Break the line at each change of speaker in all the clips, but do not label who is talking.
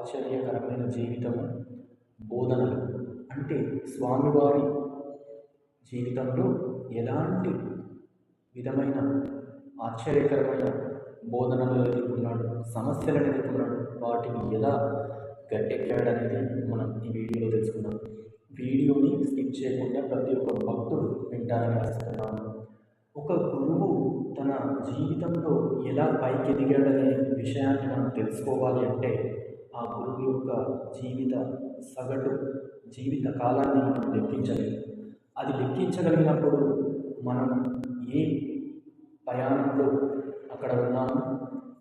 ఆశ్చర్యకరమైన జీవితము బోధనలు అంటే స్వామివారి జీవితంలో ఎలాంటి విధమైన ఆశ్చర్యకరమైన బోధనలు ఎదుర్కొన్నాడు సమస్యలను ఎదుర్కొన్నాడు వాటిని ఎలా గట్టెక్కాడనేది మనం ఈ వీడియోలో తెలుసుకుందాం. వీడియోని స్కిప్ చేయకుండా ప్రతి ఒక్క భక్తుడు వింటారని ఆశిస్తున్నాను. ఒక గురువు తన జీవితంలో ఎలా పైకి ఎదిగాడనే విషయాన్ని మనం తెలుసుకోవాలి అంటే ఆ గురువు యొక్క జీవిత సగటు జీవిత కాలాన్ని మనం లెక్కించలేము. అది లెక్కించగలిగినప్పుడు మనం ఏ ప్రయాణంలో అక్కడ ఉన్నాము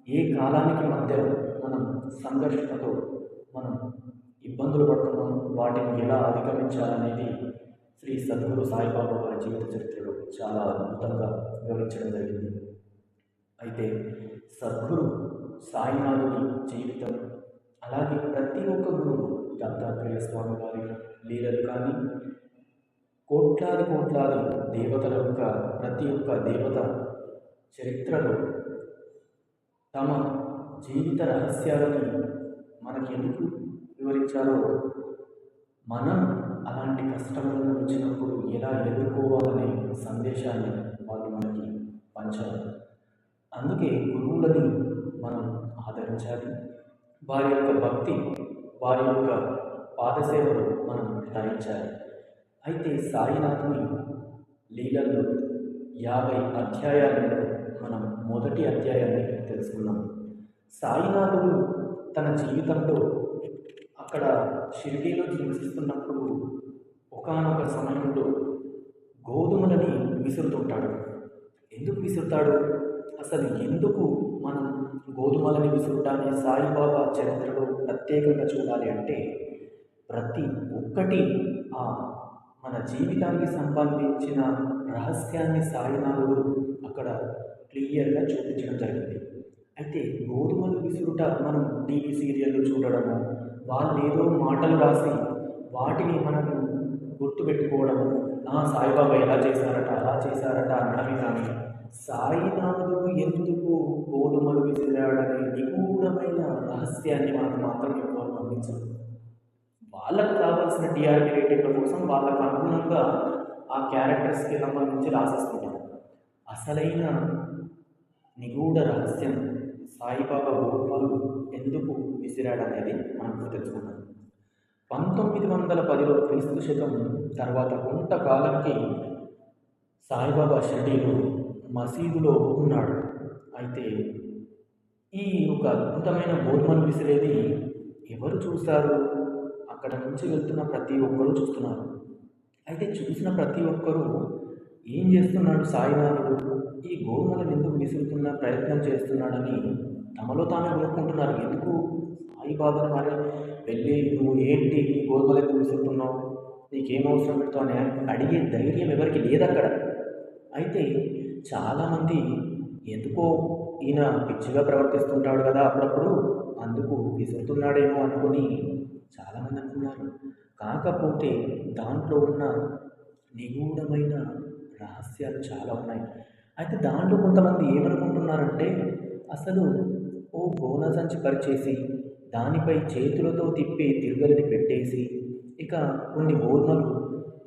ఏ కాలానికి మధ్య మనం సంఘర్షణతో మనం ఇబ్బందులు పడుతున్నాము వాటిని ఎలా అధిగమించాలనేది శ్రీ సద్గురు సాయిబాబా వారి జీవిత చరిత్రలో చాలా అద్భుతంగా వివరించడం జరిగింది. అయితే సద్గురు సాయినాథుని జీవితం అలాగే ప్రతి ఒక్క గురువు దత్తాత్రేయ స్వామి వారి లీలలు కానీ కోట్లాది కోట్లాది దేవతల యొక్క ప్రతి ఒక్క దేవత చరిత్రలో తమ జీవిత రహస్యాలని మనకి ఎందుకు వివరించారో మనం అలాంటి కష్టములను వచ్చినప్పుడు ఎలా ఎదుర్కోవాలనే సందేశాన్ని వాళ్ళు మనకి పంచారు. అందుకే గురువులని మనం ఆదరించాలి. వారి యొక్క భక్తి వారి యొక్క పాదసేవలు మనం ధరించాలి అయితే సాయినాథుని లీలల్లో యాభై అధ్యాయాలను మనం మొదటి అధ్యాయాన్ని తెలుసుకున్నాం. సాయినాథుడు తన జీవితంలో అక్కడ షిరిడీలో జీవిస్తున్నప్పుడు ఒకానొక సమయంలో గోధుమలని విసురుతుంటాడు. ఎందుకు విసురుతాడు? అసలు ఎందుకు మనం గోధుమలని విసురుటాన్ని సాయిబాబా చరిత్రలో ప్రత్యేకంగా చూడాలి అంటే ప్రతి ఒక్కటి ఆ మన జీవితానికి సంబంధించిన రహస్యాన్ని సాయినాథుడు అక్కడ క్లియర్గా చూపించడం జరిగింది. అయితే గోధుమలు విసురుట మనం టీవీ సీరియల్లో చూడడము వాళ్ళు ఏదో మాటలు రాసి వాటిని మనము గుర్తుపెట్టుకోవడము నా సాయిబాబా ఎలా చేశారట అలా చేశారట అనడమే కానీ సాయినాథుడు ఎందుకు గోధుమలు విసిరాడనే నిగూఢమైన రహస్యాన్ని మనకు మాత్రం ఎవరు అందించరు వాళ్ళకు కావాల్సిన టీఆర్పీ రేటింగ్ల కోసం వాళ్ళకు అనుగుణంగా ఆ క్యారెక్టర్స్కి సంబంధించి రాసేసుకుంటారు. అసలైన నిగూఢ రహస్యం సాయిబాబా గోధుమలు ఎందుకు విసిరాడనేది మనం ఇప్పుడు పంతొమ్మిది వందల పదిలో క్రీస్తు శకం తర్వాత కొంతకాలంకి సాయిబాబా షిర్డీలో మసీదులో ఉన్నాడు. అయితే ఈ ఒక అద్భుతమైన గోధుమలు విసిరేది ఎవరు చూశారు? అక్కడ నుంచి వెళ్తున్న ప్రతి ఒక్కరూ చూస్తున్నారు. అయితే చూసిన ప్రతి ఒక్కరూ ఏం చేస్తున్నాడు సాయినాథుడు? ఈ గోర్మలను ఎందుకు విసురుతున్న ప్రయత్నం చేస్తున్నాడని తమలో తామే కొనుక్కుంటున్నారు ఎందుకు? సాయిబాబాను మరి వెళ్ళి నువ్వు ఏంటి ఈ గోధుమలు ఎందుకు విసురుతున్నావు? నీకేం అవసరం? పెడతావు అని అడిగే ధైర్యం ఎవరికి లేదు అక్కడ అయితే చాలామంది ఎందుకో ఈయన పిచ్చిగా ప్రవర్తిస్తుంటాడు కదా అప్పుడప్పుడు అందుకు విసురుతున్నాడేమో అనుకుని చాలామంది అనుకున్నారు. కాకపోతే దాంట్లో ఉన్న నిగూఢమైన రహస్యాలు చాలా ఉన్నాయి. అయితే దాంట్లో కొంతమంది ఏమనుకుంటున్నారంటే అసలు ఓ గోన సంచి పరిచేసి దానిపై చేతులతో తిప్పి తిరుగలిని పెట్టేసి ఇక కొన్ని గోధుమలు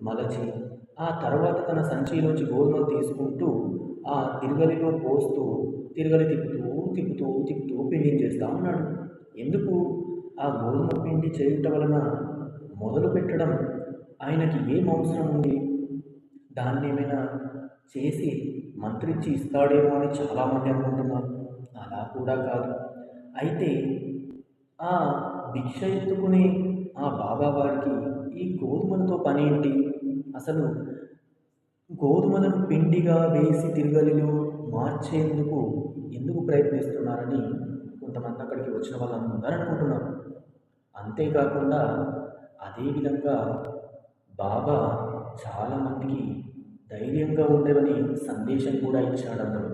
మలచి ఆ తర్వాత తన సంచిలోంచి గోధుమలు తీసుకుంటూ ఆ తిరుగలిలో పోస్తూ తిరుగలి తిప్పుతూ తిప్పుతూ తిప్పుతూ పిండిని చేస్తూ ఉన్నాడు. ఎందుకు? ఆ గోధుమ పిండి చేయుట వలన మొదలు పెట్టడం ఆయనకి ఏం అవసరం ఉంది? దాన్ని ఏమైనా చేసి మంత్రించి ఇస్తాడేమో అని చాలామంది అనుకుంటున్నారు. అలా కూడా కాదు. అయితే ఆ భిక్ష ఎత్తుకునే ఆ బాబా వారికి ఈ గోధుమలతో పని ఏంటి? అసలు గోధుమలను పిండిగా వేసి తిరగలిలో మార్చేందుకు ఎందుకు ప్రయత్నిస్తున్నారని కొంతమంది అక్కడికి వచ్చిన వాళ్ళందరూ అనుకుంటున్నారు. అంతేకాకుండా అదేవిధంగా బాబా చాలామందికి ధైర్యంగా ఉండేవని సందేశం కూడా ఇచ్చాడు అతను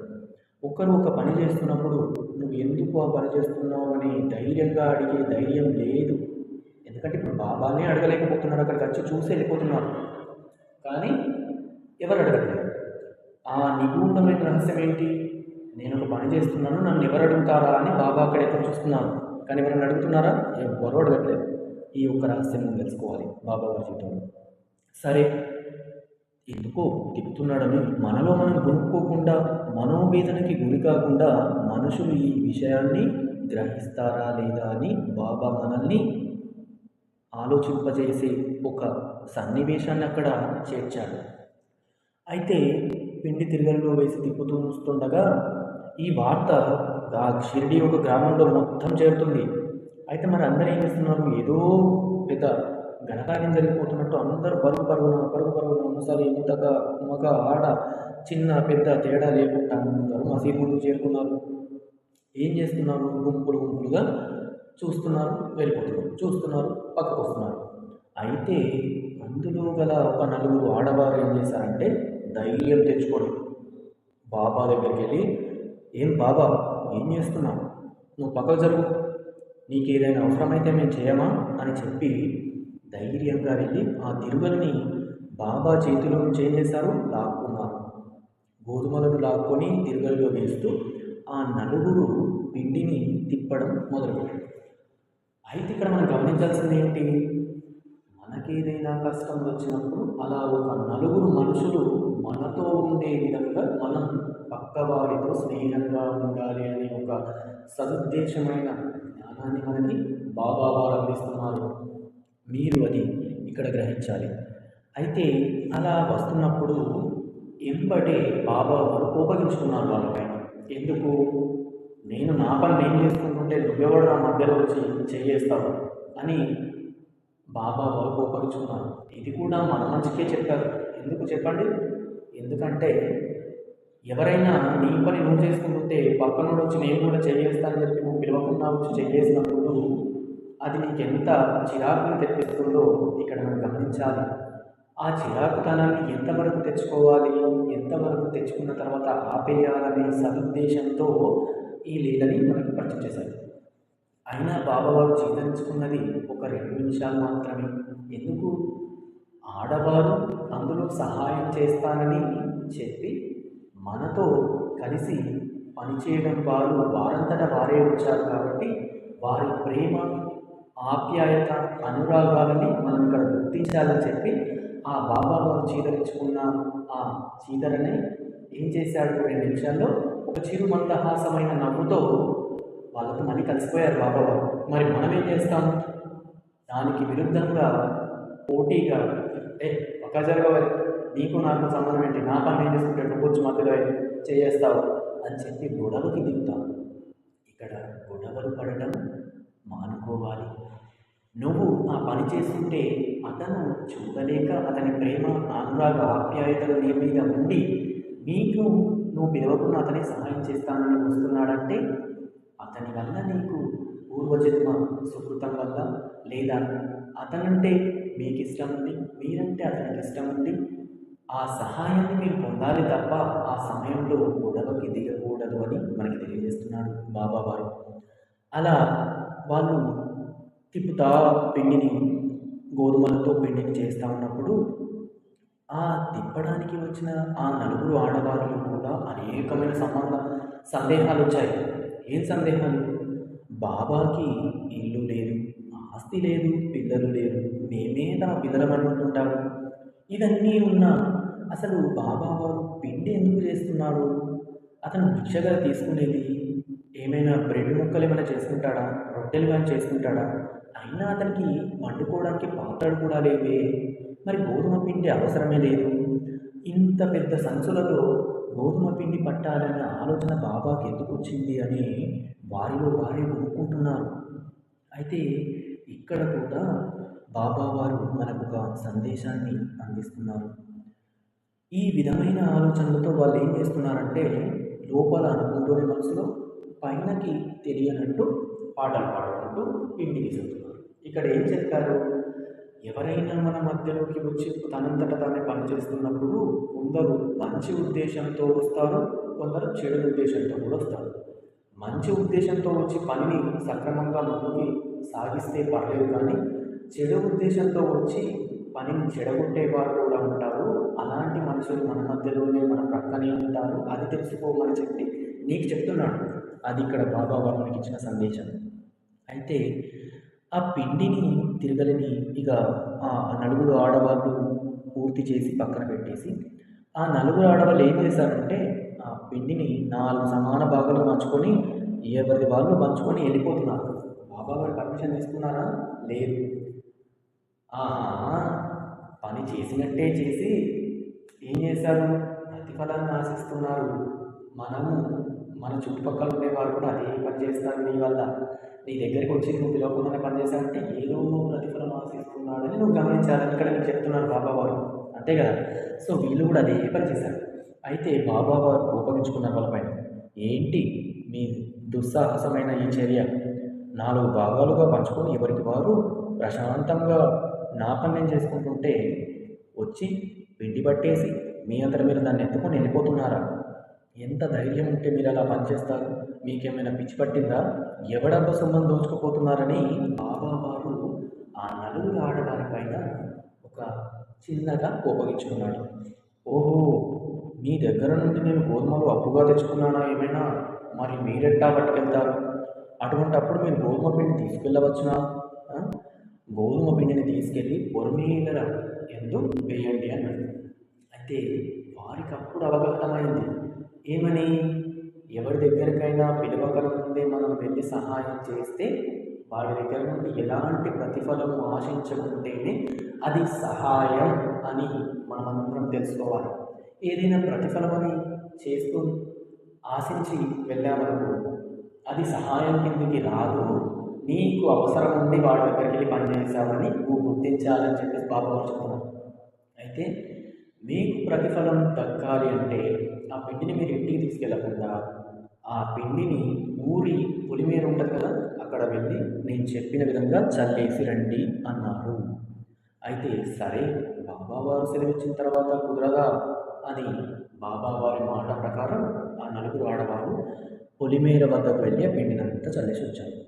ఒకరు ఒక పని చేస్తున్నప్పుడు నువ్వు ఎందుకు ఆ పని చేస్తున్నావు అని ధైర్యంగా అడిగే ధైర్యం లేదు. ఎందుకంటే ఇప్పుడు బాబానే అడగలేకపోతున్నారు అక్కడికి వచ్చి చూసి వెళ్ళిపోతున్నారు. కానీ ఎవరు అడగట్లేదు. ఆ నిగూఢమైన రహస్యం ఏంటి? నేను ఒక పని చేస్తున్నాను నన్ను ఎవరు అడుగుతారా అని బాబా అక్కడ చూస్తున్నాను కానీ ఎవరైనా అడుగుతున్నారా? ఎవరు అడగట్లేదు. ఈ యొక్క రహస్యం మనం తెలుసుకోవాలి బాబా గారి జీవితంలో. సరే ఎందుకో తిప్పుతున్నాడని మనలో మనం కొనుక్కోకుండా మనోవేదనకి గురి కాకుండా మనుషులు ఈ విషయాన్ని గ్రహిస్తారా లేదా అని బాబా మనల్ని ఆలోచింపజేసే ఒక సన్నివేశాన్ని అక్కడ చేర్చాడు. అయితే పిండి తిరగల్లో వేసి తిప్పుతూ ఉంచుతుండగా ఈ వార్త ఆ షిరిడి ఒక గ్రామంలో మొత్తం చేరుతుంది. అయితే మరి అందరూ ఏం చేస్తున్నారు? ఏదో పెద్ద ఘనకార్యం జరిగిపోతున్నట్టు అందరూ పరుగు పరుగున పరుగు పరుగున ఉన్నసారి ఇంతక మగ ఆడ చిన్న పెద్ద తేడా లేకుండా అందరూ మసీద్ ముందు చేరుకున్నారు. ఏం చేస్తున్నారు? గుంపులు గుంపులుగా చూస్తున్నారు వెళ్ళిపోతున్నారు చూస్తున్నారు పక్కకు వస్తున్నారు అయితే అందులో గల ఒక నలుగురు ఆడవారు ఏం చేశారంటే ధైర్యం తెచ్చుకొని బాబా దగ్గరికి వెళ్ళి ఏం బాబా ఏం చేస్తున్నావు? నువ్వు పక్కకు జరుగు. నీకు ఏదైనా అవసరమైతే మేము చేయమా? అని చెప్పి ధైర్యంగా వెళ్ళి ఆ తిరుగల్ని బాబా చేతిలో నుంచి ఏం చేశారు? లాక్కున్నారు. గోధుమలను లాక్కొని తిరుగలిలో వేస్తూ ఆ నలుగురు పిండిని తిప్పడం మొదలుపెట్టారు. అయితే ఇక్కడ మనం గమనించాల్సింది ఏంటి? మనకేదైనా కష్టం వచ్చినప్పుడు అలా ఒక నలుగురు మనుషులు మనతో ఉండే విధంగా మనం పక్కవారితో స్నేహంగా ఉండాలి అనే ఒక సదుద్దేశమైన జ్ఞానాన్ని మనకి బాబా వారు అందిస్తున్నారు. మీరు అది ఇక్కడ గ్రహించాలి. అయితే అలా వస్తున్నప్పుడు ఎంబడే బాబా వారు కోపగించుకున్నారు వాళ్ళపైన. ఎందుకు? నేను నా పని నేను చేసుకుంటుంటే నువ్వెవడు నా మధ్యలో వచ్చి చేయేస్తావు? అని బాబా వారు కోపగించుకున్నారు. ఇది కూడా మన మంచికే చెప్పారు. ఎందుకు చెప్పండి? ఎందుకంటే ఎవరైనా నీ పని నువ్వు చేసుకుంటుంటే పక్కన వచ్చి నేను కూడా చేయేస్తానని చెప్పి నువ్వు పిలవకుండా వచ్చి చేయేసినప్పుడు అది నీకు ఎంత చిరాకును తెప్పిస్తుందో ఇక్కడ మనం గమనించాలి. ఆ చిరాకుతనాన్ని ఎంతవరకు తెచ్చుకోవాలి ఎంతవరకు తెచ్చుకున్న తర్వాత ఆపేయాలనే సదుద్దేశంతో ఈ లీలని మనకు పరిచయం చేశారు. అయినా బాబావారు జీవించుకున్నది ఒక రెండు నిమిషాలు మాత్రమే. ఎందుకు? ఆడవారు అందులో సహాయం చేస్తానని చెప్పి మనతో కలిసి పనిచేయడం వారు వారంతట వారే వచ్చారు కాబట్టి వారి ప్రేమ ఆప్యాయత అనురాగాలని మనం ఇక్కడ గుర్తించాలని చెప్పి ఆ బాబా వారు చీదరించుకున్న ఆ చీదరని ఏం చేశాడు రెండు నిమిషాల్లో? ఒక చిరు మందహాసమైన నవ్వుతో వాళ్ళతో మళ్ళీ కలిసిపోయారు బాబా వారు. మరి మనం ఏం చేస్తాం? దానికి విరుద్ధంగా పోటీగా ఏ ఒక జరగవాలి నీకు నాకు సంబంధం ఏంటి? నా పని ఏం చేసుకుంటే కూర్చు మధ్యలో చేయేస్తావు అని చెప్పి గొడవకి దిగుతాం. ఇక్కడ గొడవలు పడటం మానుకోవాలి. నువ్వు ఆ పని చేస్తుంటే అతను చూడలేక అతని ప్రేమ అనురాగ ఆప్యాయతలు నీ మీద ఉండి నీకు నువ్వు పిలవకుండా అతనే సహాయం చేస్తానని వస్తున్నాడంటే అతని వల్ల నీకు పూర్వజన్మ సుకృతం వల్ల లేదా అతనంటే మీకు ఇష్టం ఉంది మీరంటే అతనికి ఇష్టం ఉంది ఆ సహాయాన్ని మీరు పొందాలి తప్ప ఆ సమయంలో గొడవకి దిగకూడదు అని మనకి తెలియజేస్తున్నాడు బాబా వారు. అలా వాళ్ళు తిప్పుతా పిండిని గోధుమలతో పిండిని చేస్తూ ఉన్నప్పుడు ఆ తిప్పడానికి వచ్చిన ఆ నలుగురు ఆడవాళ్ళు కూడా అనేకమైన సంబంధ సందేహాలు వచ్చాయి ఏం సందేహాలు? బాబాకి ఇల్లు లేదు. ఆస్తి లేదు పిల్లలు లేరు. మేమే తమ పిల్లలం ఉంటుంటాడు ఇవన్నీ ఉన్నా అసలు బాబా వారు పిండి ఎందుకు చేస్తున్నారు? అతను భిక్షగా తీసుకునేది ఏమైనా బ్రెడ్ ముక్కలు ఏమైనా చేసుకుంటాడా? రొట్టెలు కానీ చేసుకుంటాడా? అయినా అతనికి వండుకోవడానికి పాత్రలు కూడా లేవే. మరి గోధుమ పిండి అవసరమే లేదు. ఇంత పెద్ద సంచులలో గోధుమ పిండి పట్టాలనే ఆలోచన బాబాకి ఎందుకు వచ్చింది అని వారిలో వారే కొనుక్కుంటున్నారు అయితే ఇక్కడ కూడా బాబా వారు మనకు ఒక సందేశాన్ని అందిస్తున్నారు. ఈ విధమైన ఆలోచనలతో వాళ్ళు ఏం చేస్తున్నారంటే లోపల అనుకుంటూనే మనసులో పైనకి తెలియనట్టు పాటలు పాడుకుంటూ ఇంటికి చెప్తున్నారు ఇక్కడ ఏం చెప్పారు? ఎవరైనా మన మధ్యలోకి వచ్చి తనంతట తానే పనిచేస్తున్నప్పుడు కొందరు మంచి ఉద్దేశంతో వస్తారు కొందరు చెడు ఉద్దేశంతో కూడా వస్తారు. మంచి ఉద్దేశంతో వచ్చి పనిని సక్రమంగా ముందుకి సాగిస్తే పర్లేదు కానీ చెడు ఉద్దేశంతో వచ్చి పనిని చెడగొట్టేవారు కూడా ఉంటారు. అలాంటి మనుషులు మన మధ్యలోనే మన ప్రక్కనే ఉంటారు. అది తెలుసుకోమని చెప్పి నీకు చెప్తున్నాడు అది ఇక్కడ బాబా వారు మనకి ఇచ్చిన సందేశం. అయితే ఆ పిండిని తిరగలిని ఇక ఆ నలుగురు ఆడవాళ్ళు పూర్తి చేసి పక్కన పెట్టేసి ఆ నలుగురు ఆడవాళ్ళు ఏం చేశారంటే ఆ పిండిని నాలుగు సమాన భాగాలు పంచుకొని ఎవరి వాళ్ళు పంచుకొని వెళ్ళిపోతున్నారు. బాబా గారు పర్మిషన్ తీసుకున్నారా? లేదు. ఆహా పని చేసినట్టే చేసి ఏం చేశారు? ప్రతిఫలాన్ని ఆశిస్తున్నారు. మనము మన చుట్టుపక్కల ఉండేవారు కూడా అదే పని చేస్తారు నీ వల్ల. నీ దగ్గరికి వచ్చి నువ్వు పిలవకుండానే పని చేశావంటే ఏదో ప్రతిఫలం ఆశిస్తున్నాడని నువ్వు గమనించాలని ఇక్కడ నేను చెప్తున్నారు బాబా వారు. అంతే కదా? సో వీళ్ళు కూడా అదే పని చేశారు. అయితే బాబా వారు కోపగించుకున్నారు వాళ్ళపైన ఏంటి మీ దుస్సాహసమైన ఈ చర్య? నాలుగు భాగాలుగా పంచుకొని ఎవరికి వారు ప్రశాంతంగా నా పని నేను చేసుకుంటుంటే వచ్చి పిండి పట్టేసి మీ అంతట మీరు దాన్ని ఎత్తుకొని వెళ్ళిపోతున్నారా? ఎంత ధైర్యం ఉంటే మీరు అలా పనిచేస్తారు? మీకేమైనా పిచ్చి పట్టిందా? ఎవడబ్బ సొమ్మం దోచుకుపోతున్నారని బాబా వారు ఆ నలుగురు ఆడవారి పైన ఒక చిన్నగా కోపగించుకున్నాడు. ఓహో! మీ దగ్గర నుండి నేను గోధుమలు అప్పుగా తెచ్చుకున్నానా ఏమైనా? మరి మీరెట్టా పట్టుకెళ్తారు? అటువంటప్పుడు మీరు గోధుమ పిండి తీసుకెళ్ళవచ్చునా? గోధుమ పిండిని తీసుకెళ్ళి పొరమీదర ఎందు వేయండి అన్నాడు అయితే వారికి అప్పుడు అవగతమైంది. ఏమని? ఎవరి దగ్గరికైనా పిలవకల ముందే మనం వెళ్ళి సహాయం చేస్తే వాడి దగ్గర నుండి ఎలాంటి ప్రతిఫలం ఆశించకుంటేనే అది సహాయం అని మనమందరం తెలుసుకోవాలి. ఏదైనా ప్రతిఫలమని చేస్తూ ఆశించి వెళ్ళామనుకో అది సహాయం కిందకి రాదు. నీకు అవసరం ఉండి వాడి దగ్గరికి వెళ్ళి పనిచేసావని నువ్వు గుర్తించాలని చెప్పేసి బాబు వారు చెప్తున్నారు. అయితే మీకు ప్రతిఫలం దక్కాలి అంటే ఆ పిండిని మీరు ఇంటికి తీసుకెళ్ళకుండా ఆ పిండిని ఊరి పొలిమేర ఉంటుంది కదా అక్కడ వెళ్ళి నేను చెప్పిన విధంగా చల్లేసి రండి అన్నారు. అయితే సరే బాబావారు సెలవిచ్చిన తర్వాత కుదరదా? అని బాబా వారి మాట ప్రకారం ఆ నలుగురు ఆడవారు పొలిమేర వద్దకు వెళ్ళి ఆ పిండినంతా చల్లేసి వచ్చారు.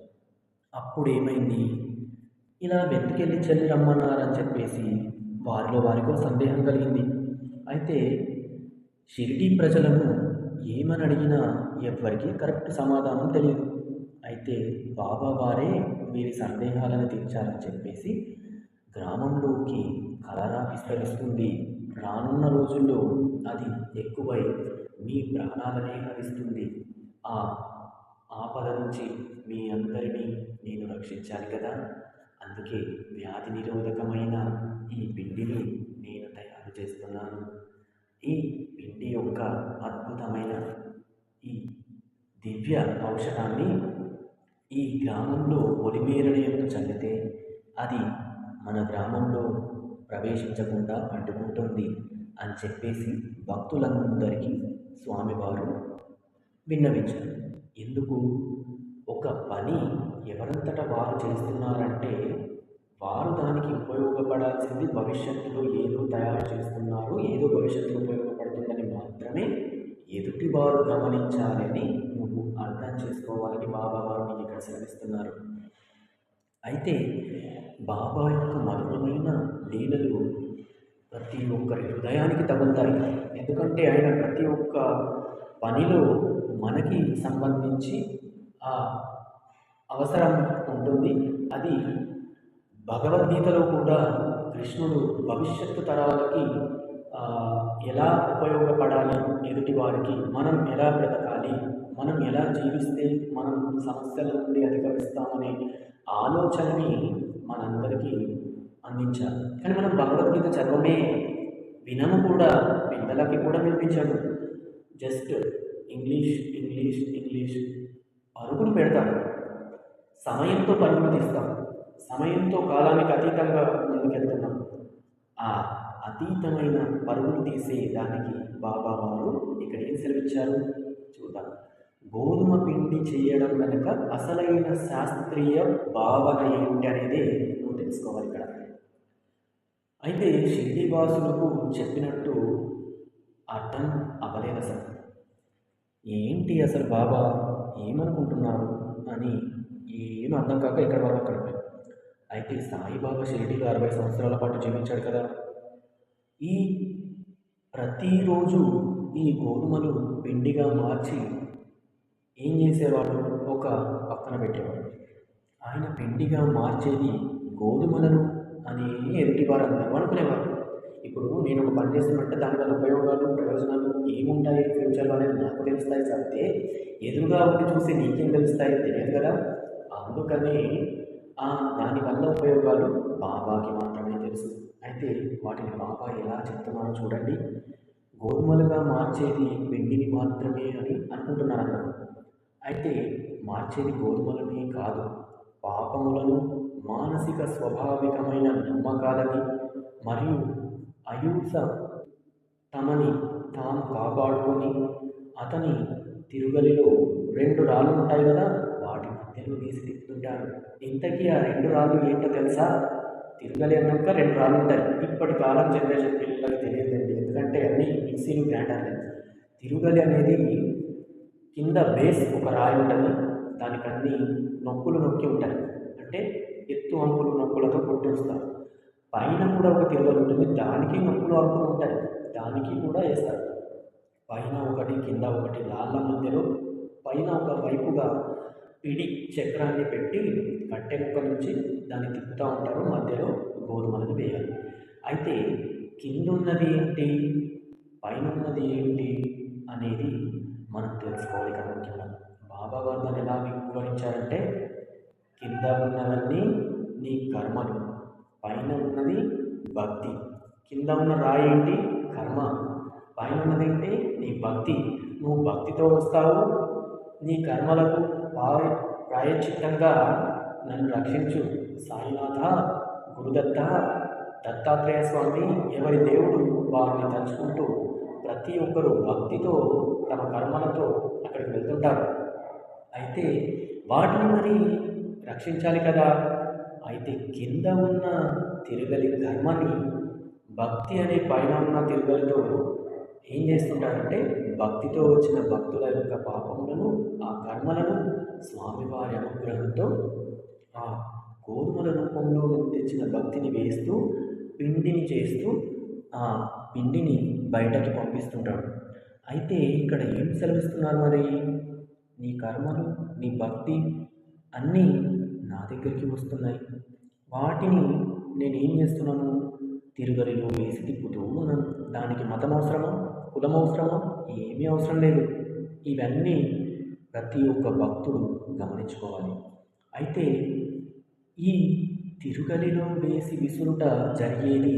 అప్పుడు ఏమైంది ఇలా వెతికెళ్ళి చల్లి రమ్మన్నారని చెప్పేసి వారిలో వారికో సందేహం కలిగింది. అయితే షిరిడి ప్రజలను ఏమని అడిగినా ఎవ్వరికీ కరెక్ట్ సమాధానం తెలియదు. అయితే బాబా వారే వీరి సందేహాలను తీర్చాలని చెప్పేసి గ్రామంలోకి కలరా విస్తరిస్తుంది. రానున్న రోజుల్లో అది ఎక్కువై మీ ప్రాణాలనే హరిస్తుంది. ఆ ఆపద నుంచి మీ అందరినీ నేను రక్షించాలి కదా? అందుకే వ్యాధి నిరోధకమైన ఈ పిండిని నేను తయారు చేస్తున్నాను. ఈ పిండి యొక్క అద్భుతమైన ఈ దివ్య ఔషధాన్ని ఈ గ్రామంలో పొలిమేరని యొక్క చల్లితే అది మన గ్రామంలో ప్రవేశించకుండా అడ్డుకుంటుంది అని చెప్పేసి భక్తులందరికీ స్వామివారు విన్నవించారు. ఎందుకు? ఒక పని ఎవరంతట వారు చేస్తున్నారంటే వారు దానికి ఉపయోగపడాల్సింది భవిష్యత్తులో ఏదో తయారు చేస్తున్నారు ఏదో భవిష్యత్తులో ఉపయోగపడుతుందని మాత్రమే ఎదుటి వారు గమనించాలని నువ్వు అర్థం చేసుకోవాలని బాబా వారు నీకు ఇక్కడ సెలవిస్తున్నారు. అయితే బాబా యొక్క మధురమైన లీలలు ప్రతి ఒక్కరి హృదయానికి తగులుతాయి. ఎందుకంటే ఆయన ప్రతి ఒక్క పనిలో మనకి సంబంధించి ఆ అవసరం ఉంటుంది. అది భగవద్గీతలో కూడా కృష్ణుడు భవిష్యత్తు తరాలకి ఎలా ఉపయోగపడాలి ఎదుటి వారికి మనం ఎలా బ్రతకాలి మనం ఎలా జీవిస్తే మనం సమస్యల నుండి అధిగమిస్తామనే ఆలోచనని మనందరికీ అందించాలి. కానీ మనం భగవద్గీత చదవమే వినము కూడా పిల్లలకి కూడా వినిపించాడు జస్ట్ ఇంగ్లీష్ ఇంగ్లీష్ ఇంగ్లీష్ పరుగులు పెడతాం. సమయంతో పరుగులు తీస్తాం. సమయంతో కాలానికి అతీతంగా ముందుకెళ్తున్నాం. ఆ అతీతమైన పరుగులు తీసే దానికి బాబా వారు ఇక్కడ ఏం సెలవిచ్చారు? చూద్దాం. గోధుమ పిండి చేయడం కనుక అసలైన శాస్త్రీయ భావన ఏంటి అనేది నువ్వు తెలుసుకోవాలి ఇక్కడ. అయితే షిరిడివాసులకు చెప్పినట్టు అర్థం అవ్వలేదు అసలు. ఏంటి అసలు బాబా? ఏమనుకుంటున్నారు? అని ఏం అర్థం కాక ఇక్కడ వరకు అక్కడ అయితే సాయిబాబా షిరిడీలో అరవై సంవత్సరాల పాటు జీవించాడు కదా. ఈ ప్రతిరోజు ఈ గోధుమలు పిండిగా మార్చి ఏం చేసేవాడు? ఒక పక్కన పెట్టేవాడు. ఆయన పిండిగా మార్చేది గోధుమలను అని ఎదుటివారు అందరూ అనుకునేవారు. ఇప్పుడు నేను ఒక పని చేస్తున్నట్టే దానివల్ల ఉపయోగాలు ప్రయోజనాలు ఏముంటాయి ఫ్యూచర్లో అనేది నాకు తెలుస్తాయి తప్పితే ఎదురుగా ఉండి చూసి నీకేం తెలుస్తాయి తెలియదు కదా. అందుకనే ఆ దానివల్ల ఉపయోగాలు బాబాకి మాత్రమే తెలుసు. అయితే వాటిని బాబా ఎలా చెప్తున్నారో చూడండి. గోధుమలుగా మార్చేది పిండిని మాత్రమే అని అనుకుంటున్నారు అందరూ అయితే మార్చేది గోధుమలనే కాదు. పాపములను మానసిక స్వాభావికమైన నమ్మకాలని మరియు అహింస తమని తాము కాపాడుకొని అతని తిరుగలిలో రెండు రాళ్ళు ఉంటాయి కదా వాటి మధ్యలో వేసి తిప్పుతుంటారు. ఇంతకీ ఆ రెండు రాళ్ళు ఏంటో తెలుసా? తిరుగలి అన్నాక రెండు రాళ్ళు ఉంటాయి. ఇప్పటి కాలం జనరేషన్ పిల్లలకు తెలియదండి. ఎందుకంటే అన్ని మిక్సీలు గ్రైండర్లే. తిరుగలి అనేది కింద బేస్ ఒక రాయి ఉంటుంది. దానికి అన్ని నొక్కులు నొక్కి ఉంటాయి. అంటే ఎత్తు అంకులు నొక్కులతో కొట్టేస్తారు. పైన కూడా ఒక తిరగలు ఉంటుంది. దానికి నొక్కులు అంకులు ఉంటాయి. దానికి కూడా వేస్తారు. పైన ఒకటి కింద ఒకటి రాళ్ళ మధ్యలో పైన ఒక వైపుగా పిడి చక్రాన్ని పెట్టి కట్టె ముక్క నుంచి దాన్ని తిప్పుతూ ఉంటారు. మధ్యలో గోధుమలను వేయాలి. అయితే కింద ఉన్నది ఏంటి? పైన ఉన్నది ఏంటి? అనేది మనం తెలుసుకోవాలి కదా ముఖ్యంగా. బాబా గారు దాన్ని ఎలా వివరించారంటే కింద ఉన్నవన్నీ నీ కర్మలు పైన ఉన్నది భక్తి. కింద ఉన్న రాయి ఏంటి? కర్మ. పైన ఉన్నది ఏంటి? నీ భక్తి. నువ్వు భక్తితో వస్తావు. నీ కర్మలకు ప్రాయ ప్రాయశ్చిత్తంగా నన్ను రక్షించు. సాయినాథ గురుదత్త దత్తాత్రేయ స్వామి ఎవరి దేవుడు వారిని తలుచుకుంటూ ప్రతి ఒక్కరూ భక్తితో తమ కర్మలతో అక్కడికి వెళ్తుంటారు. అయితే వాటిని మరి రక్షించాలి కదా? అయితే కింద ఉన్న తిరుగలి కర్మని భక్తి అనే పైన ఉన్న తిరుగలితో ఏం చేస్తుంటారంటే భక్తితో వచ్చిన భక్తుల యొక్క పాపములను ఆ కర్మలను స్వామివారి అనుగ్రహంతో ఆ గోధుమల రూపంలో తెచ్చిన భక్తిని వేస్తూ పిండిని చేస్తూ ఆ పిండిని బయటకి పంపిస్తుంటాడు. అయితే ఇక్కడ ఏం సెలవిస్తున్నారు మరి? నీ కర్మలు నీ భక్తి అన్నీ నా దగ్గరికి వస్తున్నాయి. వాటిని నేనేం చేస్తున్నాను? తిరుగలిలో వేసి తిప్పుతూ ఉన్నాను. దానికి మతం అవసరమా కులం అవసరమా ఏమీ అవసరం లేదు. ఇవన్నీ ప్రతి ఒక్క భక్తుడు గమనించుకోవాలి. అయితే ఈ తిరుగలిలో వేసి విసురుట జరిగేది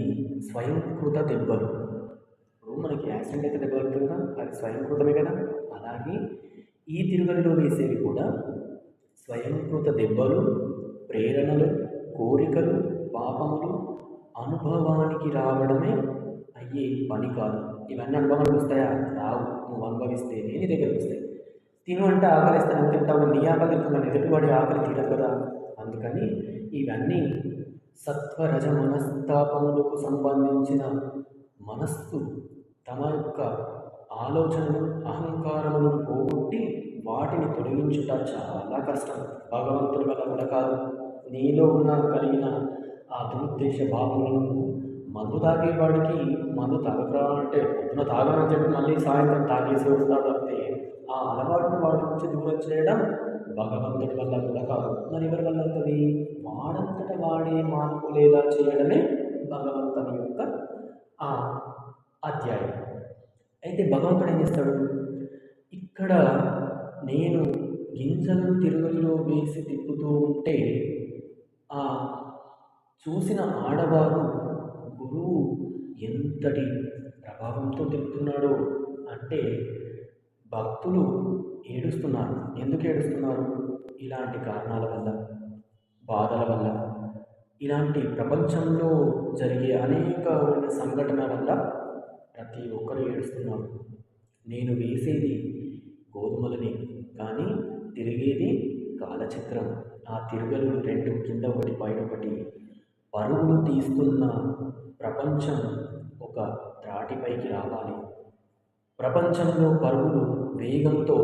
స్వయంకృత దెబ్బలు. ఇప్పుడు మనకి యాక్సిడెంట్ అయితే దెబ్బ కదా అది స్వయంకృతమే కదా. అలాగే ఈ తిరుగలిలో వేసేవి కూడా స్వయంకృత దెబ్బలు ప్రేరణలు కోరికలు పాపములు అనుభవానికి రావడమే అయ్యే పని కాదు. ఇవన్నీ అనుభవానికి వస్తాయా? రావు. నువ్వు అనుభవిస్తేనే నీ దగ్గరికి వస్తాయి తిను అంటే ఆకలిస్తాను. తింటావు. నీ ఆకలి తింటున్నాను. ఎదుటివాడి ఆకలి తీరదు కదా. అందుకని ఇవన్నీ సత్వరజ మనస్తాపములకు సంబంధించిన మనస్సు తమ యొక్క ఆలోచనలు అహంకారములను పోగొట్టి వాటిని తొలగించుట చాలా కష్టం. భగవంతుడి వల్ల కూడా కాదు. నీలో ఉన్న కలిగిన ఆ దురుద్దేశ భావములను మందు తాగేవాడికి మందు తాగరా అంటే పొద్దున తాగనని చెప్పి మళ్ళీ సాయంత్రం తాగేసి వస్తాడు తప్పితే ఆ అలవాటును వాడి నుంచి దూరం చేయడం భగవంతుడి వల్ల కూడా కాదు. మరి ఎవరి వల్ల అవుతుంది? వాడంతట వాడే మానుకునేలా చేయడమే భగవంతుని యొక్క ఆ అధ్యాయం. అయితే భగవంతుడు ఏం చేస్తాడు? ఇక్కడ నేను గింజలను తిరుగులో వేసి తిప్పుతూ ఉంటే ఆ చూసిన ఆడవారు గురువు ఎంతటి ప్రభావంతో తిప్పుతున్నాడో అంటే భక్తులు ఏడుస్తున్నారు. ఎందుకు ఏడుస్తున్నారు? ఇలాంటి కారణాల వల్ల. బాధల వల్ల ఇలాంటి ప్రపంచంలో జరిగే అనేకమైన సంఘటన వల్ల ప్రతి ఒక్కరు ఏడుస్తున్నారు. నేను వేసేది గోధుమలని కానీ తిరిగేది కాలచక్రం. ఆ తిరుగలు రెండు కింద ఒకటి పైన ఒకటి. పరుగులు తీస్తున్న ప్రపంచం ఒక త్రాటిపైకి రావాలి. ప్రపంచంలో పరుగులు వేగంతో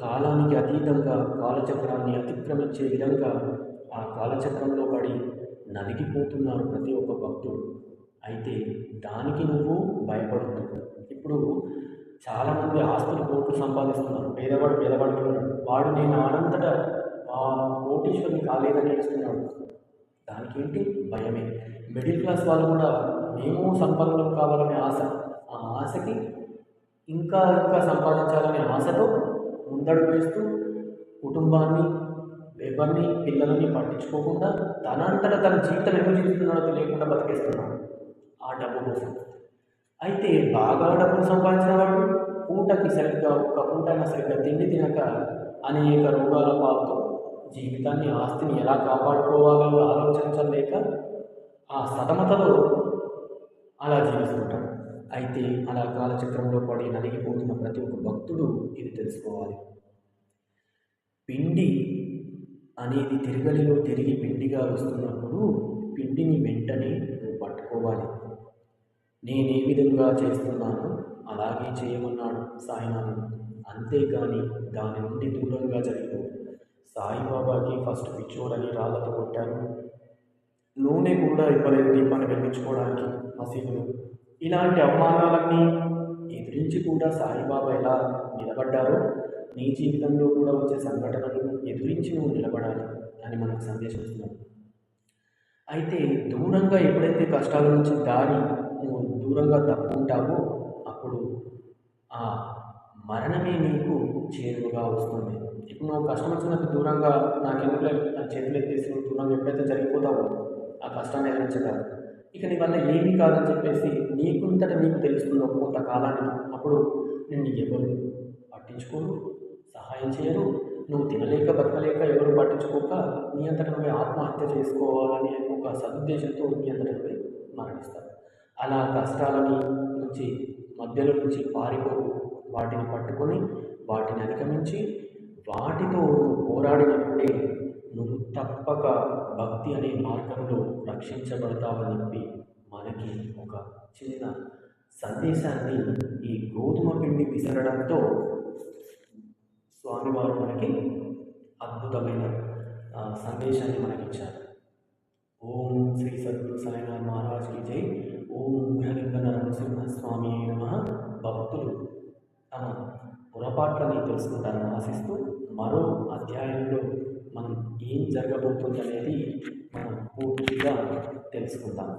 కాలానికి అతీతంగా కాలచక్రాన్ని అతిక్రమించే విధంగా ఆ కాలచక్రంలో పడి నలిగిపోతున్నారు ప్రతి ఒక్క భక్తుడు. అయితే దానికి నువ్వు భయపడద్దు. ఇప్పుడు చాలామంది ఆస్తులు కోట్లు సంపాదిస్తున్నారు. పేదవాడు పేదవాడికి వాడు నేను ఆడంతటా ఆ కోటీశ్వరుని కాలేదని నడుస్తున్నాడు దానికి ఏంటి భయమే. మిడిల్ క్లాస్ వాళ్ళు కూడా మేము సంపన్నులం కావాలనే ఆశ. ఆ ఆశకి ఇంకా ఇంకా సంపాదించాలనే ఆశతో ముందడుగు వేస్తూ కుటుంబాన్ని ఎవరిని పిల్లలని పట్టించుకోకుండా తనంతట తన జీవితం ఎందుకు జీవిస్తున్నాడో తెలియకుండా బతికేస్తున్నాడు ఆ డబ్బు కోసం. అయితే బాగా డబ్బులు సంపాదించిన వాడు పూటకి సరిగ్గా ఒక పూటైనా సరిగ్గా తిండి తినక అనేక రోగాల పాపతో జీవితాన్ని ఆస్తిని ఎలా కాపాడుకోవాలో ఆలోచించలేక ఆ సతమతలో అలా జీవిస్తుంటాడు. అయితే అలా కాలచక్రంలో పడి నలిగిపోతున్న ప్రతి ఒక్క భక్తుడు ఇది తెలుసుకోవాలి. పిండి అనేది తిరగలిలో తిరిగి పిండిగా వస్తున్నప్పుడు పిండిని వెంటనే నువ్వు పట్టుకోవాలి. నేనే విధంగా చేస్తున్నాను అలాగే చేయమన్నాడు సాయినాథుడు అంతేకాని దాని నుండి దూరంగా జరిగిపో సాయిబాబాకి ఫస్ట్ పిచ్చోడని రాళ్ళతో కొట్టారు నూనె కూడా ఇవ్వలేదు దీపాన్ని వెలిగించుకోవడానికి మసీదులు. ఇలాంటి అవమానాలన్నీ ఎదిరించి కూడా సాయిబాబా ఎలా నిలబడ్డారో నీ జీవితంలో కూడా వచ్చే సంఘటనలు ఎదురించి నువ్వు నిలబడాలి అని మనకు సందేశం ఇస్తున్నాడు. అయితే దూరంగా ఎప్పుడైతే కష్టాల నుంచి దారి నువ్వు దూరంగా తప్పుకుంటావో అప్పుడు ఆ మరణమే నీకు చేరువగా వస్తుంది. ఇప్పుడు నువ్వు కష్టం వచ్చినప్పుడు దూరంగా నాకు ఎందుకు నా చేతులు ఎత్తేసి దూరంగా ఎప్పుడైతే జరిగిపోతావో ఆ కష్టాన్ని ఎదిరించగా ఇక నీ వల్ల ఏమీ కాదని చెప్పేసి నీకుంతట నీకు తెలుస్తుంది ఒక కొంతకాలానికి అప్పుడు నిన్ను ఎవరు పట్టించుకోరు? సహాయం చేయరు నువ్వు తినలేక బతకలేక ఎవరు పట్టించుకోక నీ నువ్వే ఆత్మహత్య చేసుకోవాలని ఒక సదుద్దేశంతో నీ అంతట నువ్వే మరణిస్తావు. అలా కష్టాలని నుంచి మధ్యలో నుంచి పారిపో వాటిని పట్టుకొని వాటిని అధిగమించి వాటితో పోరాడినప్పుడే నువ్వు తప్పక భక్తి అనే మార్గంలో రక్షించబడతావని చెప్పి మనకి ఒక చిన్న సందేశాన్ని ఈ గోధుమ పిండి విసరడంతో స్వామివారు మనకి అద్భుతమైన సందేశాన్ని సందేశాన్ని మనకిచ్చారు. ఓం శ్రీ సద్గురు సాయినాథ్ మహారాజ్కి జై. ఓం ఉగ్రలింగ నరసింహ స్వామి నమ. భక్తులు తమ పొరపాట్లని తెలుసుకుంటారని ఆశిస్తూ మరో అధ్యాయంలో మనం ఏం జరగబోతుంది అనేది మనం పూర్తిగా తెలుసుకుందాం.